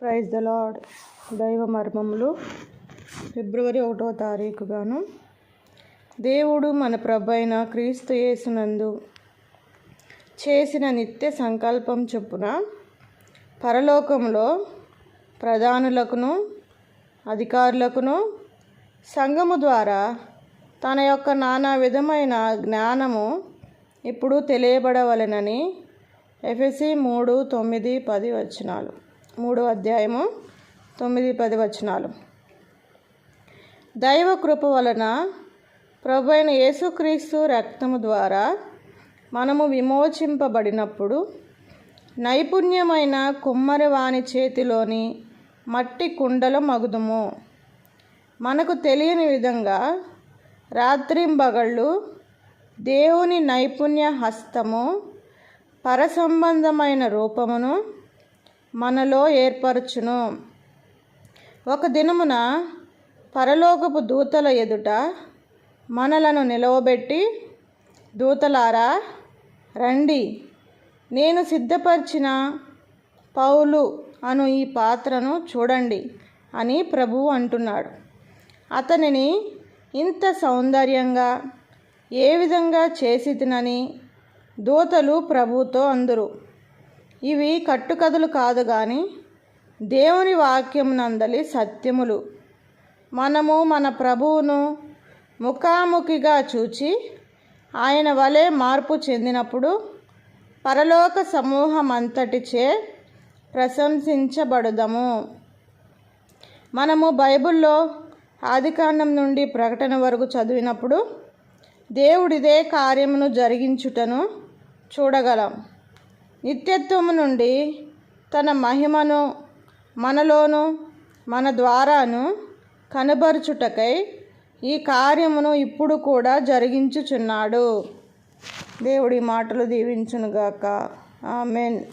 Praise the lord దైవ మర్మములు. ఫిబ్రవరి ఒకటో తారీఖుగాను. దేవుడు మన ప్రభైన క్రీస్తు యేసునందు చేసిన నిత్య సంకల్పం చొప్పున పరలోకంలో ప్రధానులకును అధికారులకును సంఘము ద్వారా తన యొక్క నానా విధమైన జ్ఞానము ఇప్పుడు తెలియబడవలెనని ఎఫ్ఎసి మూడు తొమ్మిది పది వచనాలు. మూడో అధ్యాయము తొమ్మిది పది వచనాలు. దైవ కృప వలన ప్రభు అయిన యేసుక్రీస్తు రక్తము ద్వారా మనము విమోచింపబడినప్పుడు నైపుణ్యమైన కుమ్మరివాణి చేతిలోని మట్టి కుండల మగుదుము. మనకు తెలియని విధంగా రాత్రింబగళ్ళు దేవుని నైపుణ్య హస్తము పరసంబంధమైన రూపమును మనలో ఏర్పరచును. ఒక దినమున పరలోకపు దూతల ఎదుట మనలను నిలవబెట్టి దూతలారా రండి. నేను సిద్ధపరిచిన పౌలు అను ఈ పాత్రను చూడండి అని ప్రభువు అంటున్నాడు. అతనిని ఇంత సౌందర్యంగా ఏ విధంగా చేసితినని దూతలు ప్రభుతో అందరు. ఇవి కట్టుకథలు కాదు కానీ దేవుని వాక్యం నందలి సత్యములు. మనము మన ప్రభువును ముఖాముఖిగా చూచి ఆయన వలె మార్పు చెందినప్పుడు పరలోక సమూహం అంతటిచే ప్రశంసించబడదము. మనము బైబిల్లో ఆదికాండం నుండి ప్రకటన వరకు చదివినప్పుడు దేవుడిదే కార్యమును జరిగించుటను చూడగలం. నిత్యత్వము నుండి తన మహిమను మనలోను మన ద్వారాను కనబరుచుటకై ఈ కార్యమును ఇప్పుడు కూడా జరిగించుచున్నాడు. దేవుడి మాటలు దీవించునుగాక. ఆమెన్.